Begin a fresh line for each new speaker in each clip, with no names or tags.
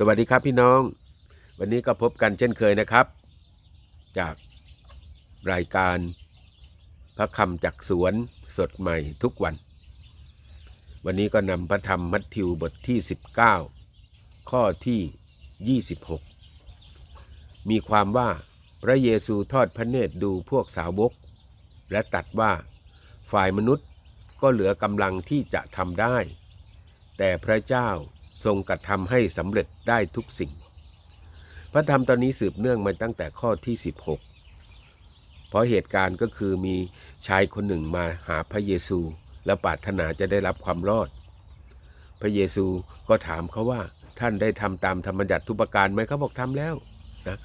สวัสดีครับพี่น้อง วันนี้ก็พบกันเช่นเคยนะครับ จากรายการพระคำจากสวนสดใหม่ทุกวัน วันนี้ก็นำพระธรรมมัทธิวบทที่ 19 ข้อที่ 26 มีความว่าพระเยซูทอดพระเนตรดูพวกสาวก และตัดว่าฝ่ายมนุษย์ก็เหลือกำลังที่จะทำได้ แต่พระเจ้า ทรงกระทำให้สำเร็จได้ทุกสิ่ง พระธรรมตอนนี้สืบเนื่องมาตั้งแต่ข้อที่ 16 เพราะเหตุการณ์ก็คือมีชายคนหนึ่งมาหาพระเยซู และปรารถนาจะได้รับความรอด พระเยซูก็ถามเขาว่าท่านได้ทำตามธรรมบัญญัติทุกประการไหมเขาบอกทำแล้วนะ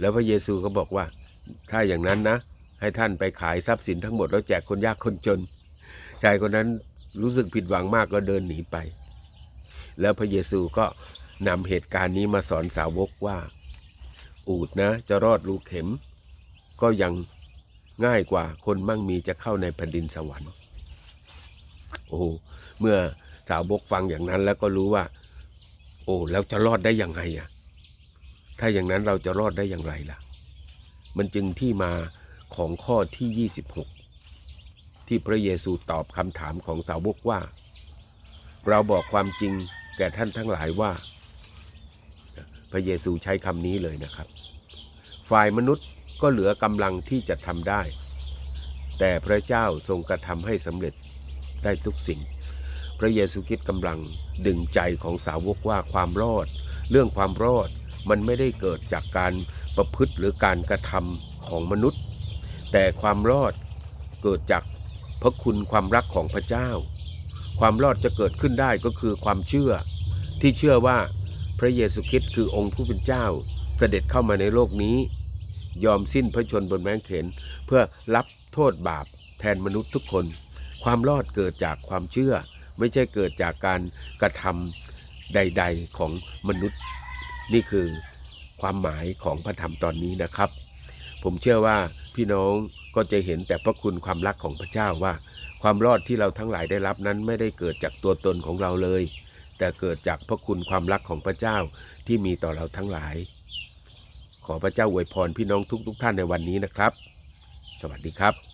แล้วพระเยซูก็บอกว่า ถ้าอย่างนั้นนะ ให้ท่านไปขายทรัพย์สินทั้งหมดแล้วแจกคนยากคนจนชายคนนั้นรู้สึกผิดหวังมากก็เดินหนีไป แล้วพระเยซูก็นำเหตุการณ์นี้มาสอนสาวกว่า อูดนะจะรอดรูเข็ม ก็ยังง่ายกว่าคนมั่งมีจะเข้าในแผ่นดินสวรรค์ โอ้เมื่อสาวกฟังอย่างนั้นแล้วก็รู้ว่า โอ้แล้วจะรอดได้ยังไงอะ ถ้าอย่างนั้นเราจะรอดได้อย่างไรล่ะ มันจึงที่มาของข้อที่ 26 ที่พระเยซูตอบคำถามของสาวกว่า เราบอกความจริง แก่ท่านทั้งหลายว่า พระเยซูใช้คำนี้เลยนะครับ ฝ่ายมนุษย์ก็เหลือกำลังที่จะทำได้ แต่พระเจ้าทรงกระทำให้สำเร็จได้ทุกสิ่ง พระเยซูคริดกำลังดึงใจของสาวกว่าความรอด เรื่องความรอดมันไม่ได้เกิดจากการประพฤติหรือการกระทำของมนุษย์ แต่ความรอดเกิดจากพระคุณความรักของพระเจ้า ความรอดจะเกิดขึ้นได้ก็คือความเชื่อ ที่เชื่อว่าพระเยซูคริสต์คือองค์ผู้เป็นเจ้า เสด็จเข้ามาในโลกนี้ ยอมสิ้นพระชนบนแมงเขน เพื่อรับโทษบาปแทนมนุษย์ทุกคน ความรอดเกิดจากความเชื่อ ไม่ใช่เกิดจากการกระทำใด ๆของมนุษย์ นี่คือความหมายของพระธรรมตอนนี้นะครับ ผมเชื่อว่าพี่น้องก็จะเห็นแต่พระคุณความรักของพระเจ้าว่า ความรอดที่เราทั้งหลายได้รับนั้นไม่ได้เกิดจากตัวตนของเราเลย แต่เกิดจากพระคุณความรักของพระเจ้าที่มีต่อเราทั้งหลาย ขอพระเจ้าอวยพรพี่น้องทุกๆทท่านในวันนี้นะครับ สวัสดีครับ